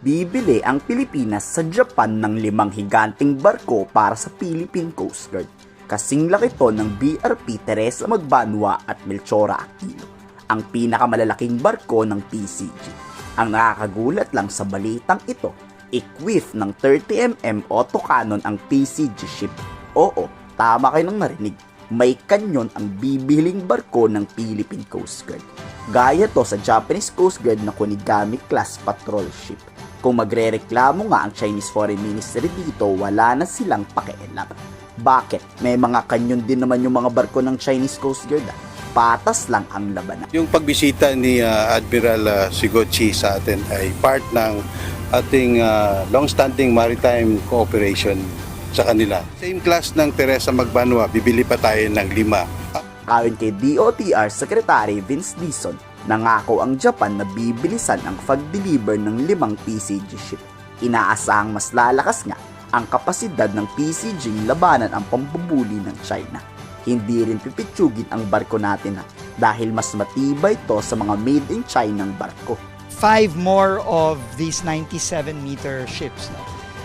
Bibili ang Pilipinas sa Japan ng limang higanting barko para sa Philippine Coast Guard. Kasing laki to ng BRP Teresa Magbanwa at Melchora Aquino, ang pinakamalalaking barko ng PCG. Ang nakakagulat lang sa balitang ito, equipped ng 30mm autocannon ang PCG ship. Oo, tama kayo nang narinig. May kanyon ang bibiling barko ng Philippine Coast Guard. Gaya to sa Japanese Coast Guard na Kunigami class patrol ship. Kung magrereklamo nga ang Chinese Foreign Ministry dito, wala na silang pakialam. Bakit? May mga kanyon din naman yung mga barko ng Chinese Coast Guard. ah. Patas lang ang labanan. Yung pagbisita ni ah, Admiral ah, Sigochi sa atin ay part ng ating ah, long-standing maritime cooperation sa kanila. Same class ng Teresa Magbanwa, bibili pa tayo ng lima. Ayon kay DOTR Secretary Vince Dizon, nangako ang Japan na bibilisan ang pag-deliver ng limang PCG ship. Inaasahang mas lalakas nga ang kapasidad ng PCG labanan ang pambubuli ng China. Hindi rin pipitsugin ang barko natin ha, dahil mas matibay to sa mga made in China ng barko. five more of these 97 meter ships. No?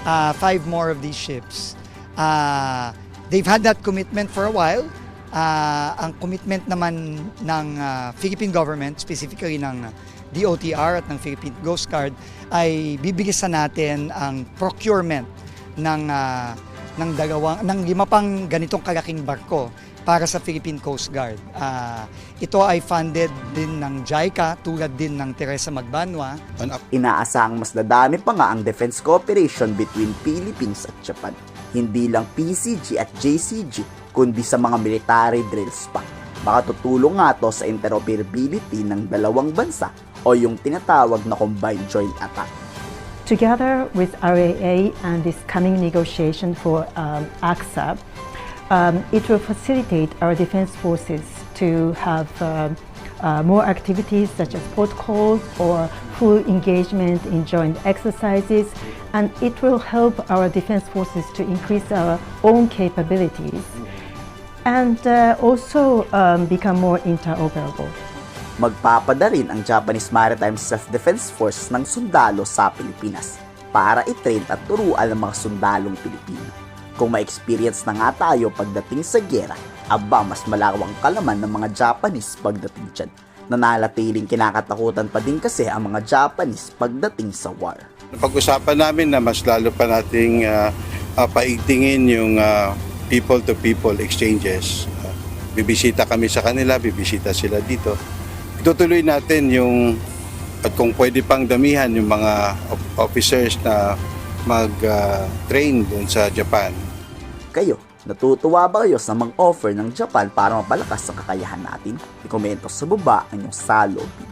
Uh, five more of these ships. Uh, they've had that commitment for a while. Uh, ang commitment naman ng uh, Philippine government, specifically ng DOTR at ng Philippine Coast Guard, ay bibigisan natin ang procurement ng uh, ng dalawang ng lima pang ganitong kalaking barko para sa Philippine Coast Guard. Ah, ito ay funded din ng JICA tulad din ng Teresa Magbanwa. Inaasahang mas dadami pa nga ang defense cooperation between Philippines at Japan. Hindi lang PCG at JCG, kundi sa mga military drills pa. Baka tutulong nga to sa interoperability ng dalawang bansa o yung tinatawag na combined joint attack. Together with RAA and this coming negotiation for um, AXA, um, it will facilitate our defense forces to have um, uh, more activities such as protocols or full engagement in joint exercises, and it will help our defense forces to increase our own capabilities and uh, also um, become more interoperable. Magpapada rin ang Japanese Maritime Self-Defense Force ng sundalo sa Pilipinas para itrain at turuan ang mga sundalong Pilipino. Kung ma-experience na nga tayo pagdating sa gera, aba mas malawang kalaman ng mga Japanese pagdating dyan. Nanalatiling kinakatakutan pa din kasi ang mga Japanese pagdating sa war. Pag-usapan namin na mas lalo pa nating ah, ah, paigtingin yung ah, people-to-people exchanges. Ah, bibisita kami sa kanila, bibisita sila dito. Itutuloy natin yung at kung pwede pang damihan yung mga officers na mag-train doon sa Japan. Kayo, natutuwa ba kayo sa mga offer ng Japan para mapalakas ang kakayahan natin? I-komento sa baba ang inyong salobin.